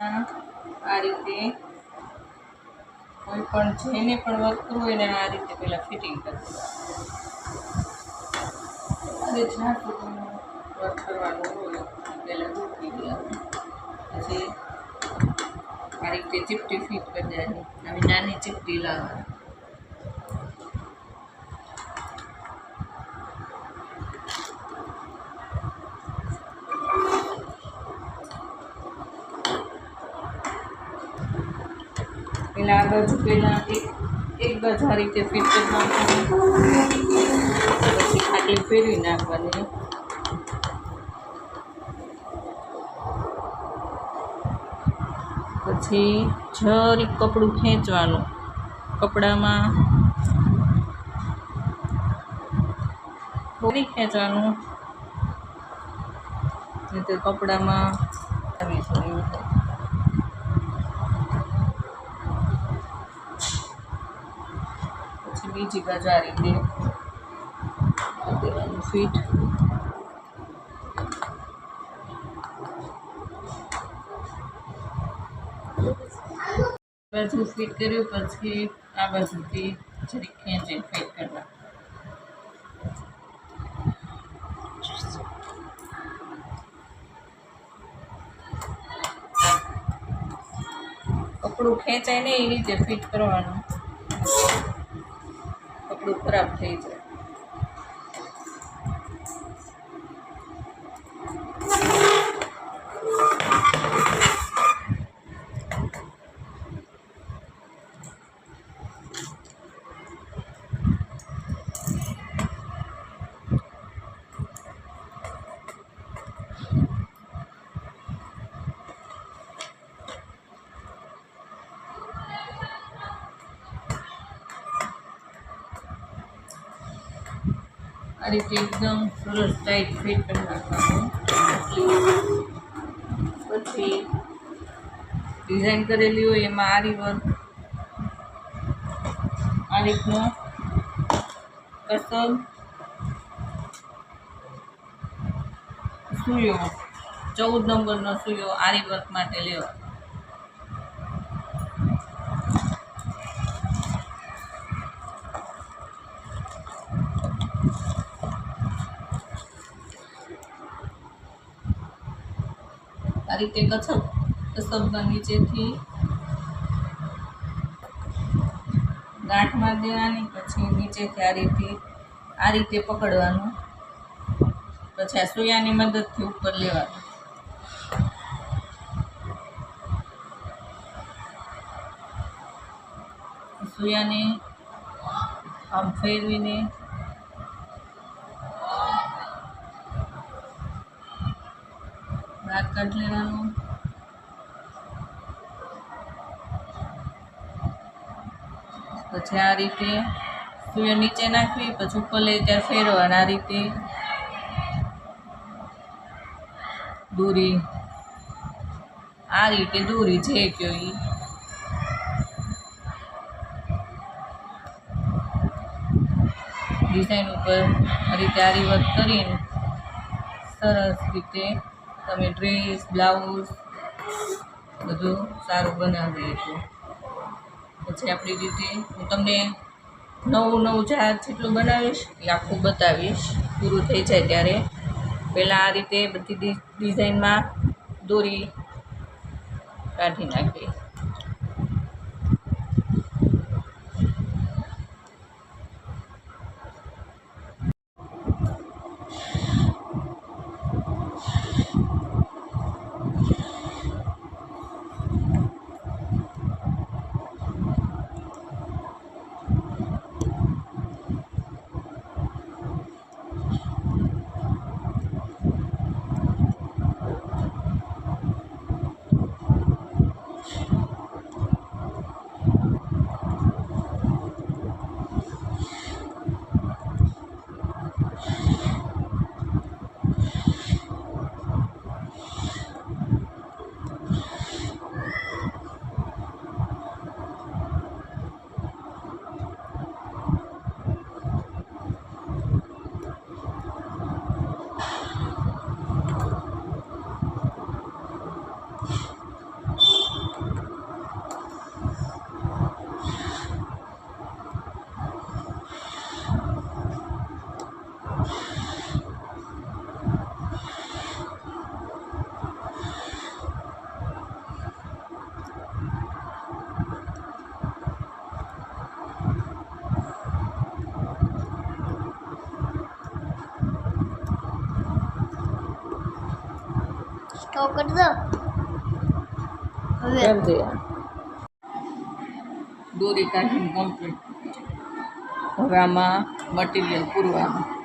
આ રીતે કોઈ પણ જેને પણ વર્ક હોય એને આ રીતે પહેલાં ફિટિંગ કરવું અને જ્યાં સુધીનું વર્ક કરવાનું હોય પહેલાં દૂકી દેવાનું પછી આ રીતે ચીપટી ફિટ કરી દેવાની. આવી નાની ચીપટી લાવવાની. પેલા આ બાજુ પહેલાં એક આ રીતે ફિટ કરી નાખવાની પછી ખાટલી ફેરવી નાખવાની. પછી જરીક કપડું ખેંચવાનું. કપડામાં થોડી ખેંચવાનું. નહીં તો કપડામાં આવી જાય એવું થાય પછી બીજી બાજુ આ રીતે દેવાનું ફીટ બાજુ ફિટ કર્યું, પછી આ બાજુથી જરીક ખેંચી ફિટ કરવા. કપડું ખેંચાય ને એ રીતે ફિટ કરવાનું. કપડું ખરાબ થઈ જાય આ રીતે એકદમ સરસ ટાઈટ ફિટ કરી પછી ડિઝાઇન કરેલી હોય એમાં આરી વર્ક આ રીતનો કસબ સુયો. ચૌદ નંબરનો સુયો આરી વર્ક માટે લેવાનો. આ રીતે કસબ શબ્દ નીચેથી ગાંઠ મારી દેવાની પછી નીચેથી આ રીતે આ રીતે પકડવાનું. પછી આ સૂયાની મદદથી ઉપર લેવાનું. સૂયાને આમ ફેરવીને દાંત કાઢી લેવાનું પછી આ રીતે સૂર્ય નીચે નાખવી પછી ઉપર લઈ ત્યારે ફેરવાના આ રીતે દૂરી આ રીતે દૂરી છે કયો એ ડિઝાઇન ઉપર આ રીતે આરી વર્ક કરીને સરસ રીતે તમે ડ્રેસ, બ્લાઉઝ, બધું સારું બનાવી શકો. પછી આપણી રીતે હું તમને નવું નવું જાત જેટલું બનાવીશ એ આખું બતાવીશ. પૂરું થઈ જાય ત્યારે. પહેલાં આ રીતે બધી ડિઝાઇનમાં દોરી કાઢી નાખી તો કરી દો હવે. કરી થયા? દોરી કાઢીને કમ્પ્લીટ હવે આમાં મટીરિયલ પૂરવાનું.